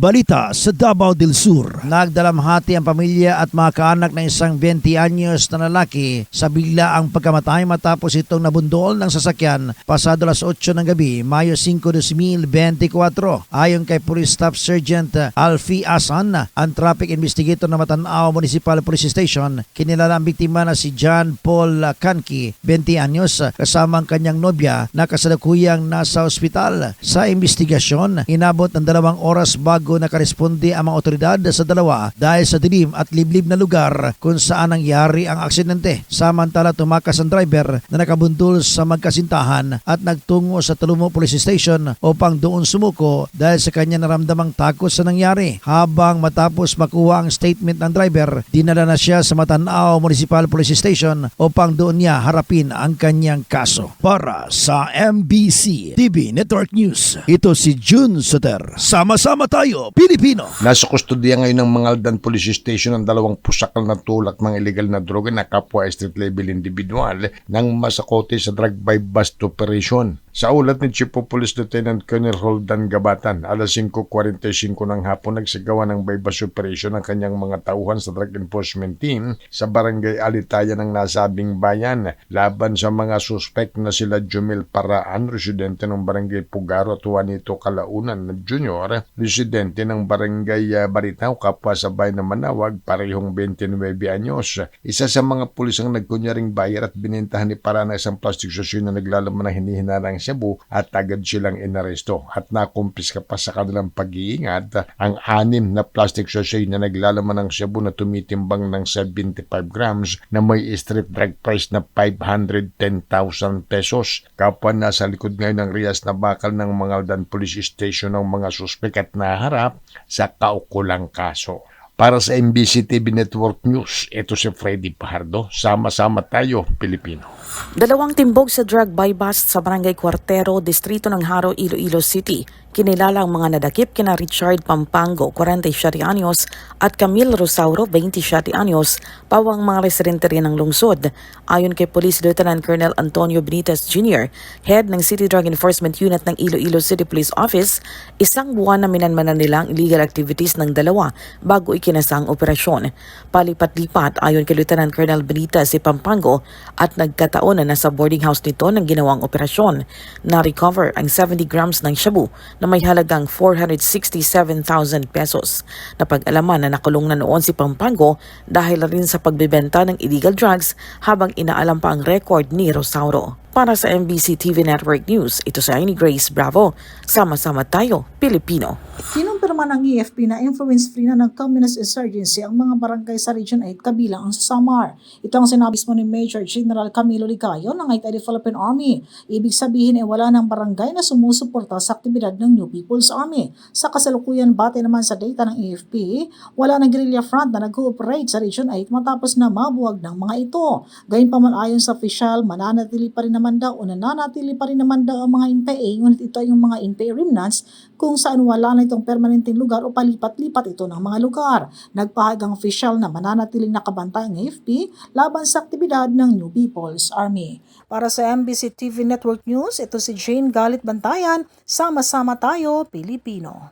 Balita sa Davao del Sur. Nagdalamhati ang pamilya at mga kaanak ng isang 20 anyos na lalaki sa bigla ang pagkamatay matapos itong nabundol ng sasakyan pasado alas 8 ng gabi, Mayo 5, 2024. Ayon kay Police Staff Sergeant Alfie Asan, ang traffic investigator ng Matanao Municipal Police Station, kinilala ang biktima na si John Paul Kanki, 20 anyos, kasama ang kanyang nobya na kasalukuyang nasa ospital. Sa investigasyon, inabot ng dalawang oras bago nakaresponde ang mga otoridad sa dalawa dahil sa dilim at liblib na lugar kung saan nangyari ang aksidente. Samantala tumakas ang driver na nakabundol sa magkasintahan at nagtungo sa Talumo Police Station upang doon sumuko dahil sa kanya naramdamang takot sa nangyari. Habang matapos makuha ang statement ng driver, dinala na siya sa Matanao Municipal Police Station upang doon niya harapin ang kanyang kaso. Para sa MBC TV Network News, ito si June Soter. Sama-sama tayo, Pilipino! Nasa kustodiya ngayon ng Mangaldan Police Station ang dalawang pusakal na tulak ng illegal na droga na kapwa street level individual ng masakote sa drug by bust operation. Sa ulat ni Chief Police Lieutenant Colonel Roldan Gabatan, alas 5.45 ng hapon nagsagawa ng by bust operation ang kanyang mga tauhan sa drug enforcement team sa barangay Alitaya ng nasabing bayan laban sa mga suspect na sila Jumel Paraan, residente ng barangay Pugaro at Juanito Kalaunan na junior, residente ng barangay uh, Baritaw, kapwa sa bayan ng Manawag, parehong 29 anyos. Isa sa mga pulis ang nagkunyaring bayar at binintahan ni Parana isang plastic sachet na naglalaman ng hinihinarang Cebu at agad silang inaresto at nakumpiska pa sa kanilang pag-iingat ang anim na plastic sachet na naglalaman ng Cebu na tumitimbang ng 75 grams na may strip drug price na 510,000 pesos. Kapwa nasa likod ngayon ng Rias na bakal ng Mangaldan Police Station ng mga suspek at naharap sa kaukulang kaso. Para sa MBC TV Network News, ito si Freddy Pajardo. Sama-sama tayo, Pilipino. Dalawang timbog sa drug buy bust sa Barangay Cuartero, Distrito ng Haro, Iloilo City. Kinilala ang mga nadakip kina Richard Pampango, 47 anyos, at Camille Rosauro, 27 anyos, pawang mga residente rin ng lungsod. Ayon kay Police Lieutenant Colonel Antonio Benitez Jr., head ng City Drug Enforcement Unit ng Iloilo City Police Office, isang buwan na minanmanan nila ang illegal activities ng dalawa bago ikinasang operasyon. Palipat-lipat ayon kay Lieutenant Colonel Benitez si Pampango at nagkataon na nasa boarding house nito ng ginawang operasyon. Na-recover ang 70 grams ng shabu na may halagang 467,000 pesos. Napag-alaman na nakulong na noon si Pampango dahil rin sa pagbebenta ng illegal drugs habang inaalam pa ang record ni Rosauro. Para sa MBC TV Network News, ito si Aini Grace Bravo. Sama-sama tayo, Pilipino. Kinumpirma ng EFP na influence-free na ng Communist Insurgency ang mga barangay sa Region 8 kabilang ang Samar. Ito ang sinabi mo ni Major General Camilo Licayo ng 8th Philippine Army. Ibig sabihin ay wala ng barangay na sumusuporta sa aktibidad ng New People's Army. Sa kasalukuyan bate naman sa data ng AFP, wala ng guerrilla front na nag-cooperate sa Region 8 matapos na mabuwag ng mga ito. Gayunpaman ayon sa official, mananatili pa rin naman daw o nananatili pa rin naman daw ang mga NPA, ngunit ito ay yung mga NPA remnants kung saan wala na itong permanenteng lugar o palipat-lipat ito ng mga lugar. Nagpahag ang official na mananatiling nakabantay ang AFP laban sa aktibidad ng New People's Army. Para sa MBC TV Network News, ito si Jane Galit Bantayan. Sama-sama tayo, Pilipino.